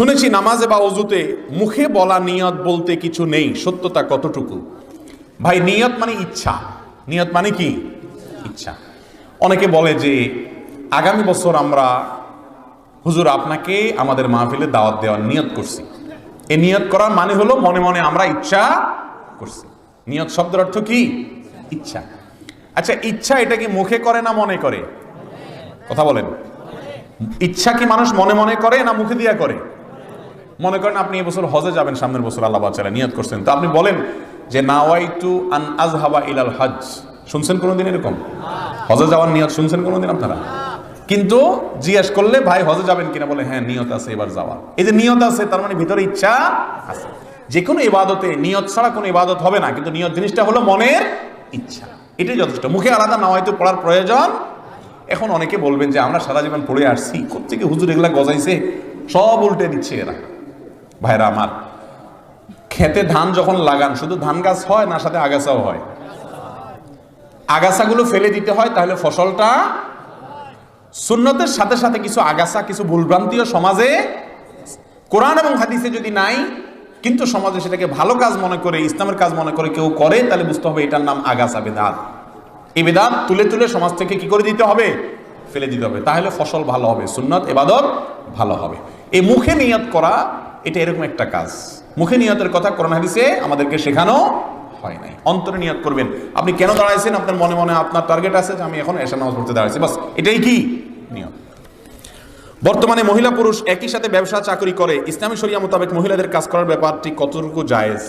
শুনেছি নামাজে বা অজুতে মুখে বলা নিয়ত বলতে কিছু নেই, সত্যতা কতটুকু? ভাই, নিয়ত মানে ইচ্ছা। নিয়ত মানে কি? ইচ্ছা। অনেকে বলে যে, আগামী বছর আমরা, হুজুর আপনাকে আমাদের মাহফিলে দাওয়াত দেওয়ার নিয়ত করছি। এই নিয়ত করার মানে হলো মনে মনে আমরা ইচ্ছা করছি। নিয়ত শব্দের অর্থ কি? ইচ্ছা। আচ্ছা ইচ্ছা এটা কি মুখে করে না মনে করে? কথা বলেন। ইচ্ছা কি মানুষ মনে মনে করে না মুখে দিয়া করে? মনে করেন আপনি এবছর হজে যাবেন, সামনের বছর আল্লাহ বাচ্চারা নিয়ত করছেন। তো আপনি বলেন যে নাওয়াইটু আন আজ আজহাবা ইলাল হজ। শুনছেন কোনোদিন এরকম? হজে যাওয়ার নিয়ত শুনছেন কোনোদিন আপনারা? কিন্তু জিজ্ঞেস করলে, ভাই, হজে যাবেন কিনা? বলে হ্যাঁ নিয়ত আছে এবার যাওয়া এই যে নিয়ত আছে, তার মানে ভিতরে ইচ্ছা আছে। যে কোনো ইবাদতে নিয়ত ছাড়া কোনো ইবাদত হবে না, কিন্তু নিয়ত জিনিসটা হলো মনের ইচ্ছা। এটাই যথেষ্ট। মুখে আলাদা নাওয়াইতু পড়ার প্রয়োজন এখন অনেকে বলবেন যে, আমরা সারা জীবন পড়ে আসছি কোথেকে হুজুর এগুলা গজাইছে? সব উল্টে দিচ্ছে এরা। ভাইরা আমার, খেতে ধান যখন লাগান, শুধু ধান গাছ হয় না, সাথে আগাছাও হয়। আগাছাগুলো ফেলে দিতে হয়, তাহলে ফসলটা সুন্নতের সাথে সাথে কিছু আগাছা, কিছু ভুলভ্রান্তিও সমাজে, কোরআন এবং হাদিসে যদি নাই, কিন্তু সমাজে সেটাকে ভালো কাজ মনে করে, ইসলামের কাজ মনে করে কেউ করে, তাহলে বুঝতে হবে এটার নাম আগাছা বেদাত। এই বেদাত তুলে তুলে সমাজ থেকে কি করে দিতে হবে? ফেলে দিতে হবে। তাহলে ফসল ভালো হবে, সুন্নত, এবাদত ভালো হবে। এই মুখে নিয়ত করা এটা এরকম একটা কাজ। মুখে নিয়তের কথা করোনা হাদিসে আমাদেরকে শেখানো হয় নাই। অন্তরে নিয়ত করবেন। আপনি কেন দাঁড়াইছেন? আপনার মনে মনে আপনার টার্গেট আছে যে আমি এখন এসে নামাজ পড়তে দাঁড়াইছি। বাস, এটাই কি? নিয়ত। বর্তমানে মহিলা পুরুষ একই সাথে ব্যবসা চাকরি করে। ইসলামী শরিয়া মোতাবেক মহিলাদের কাজ করার ব্যাপারটি কতটুকু জায়েজ?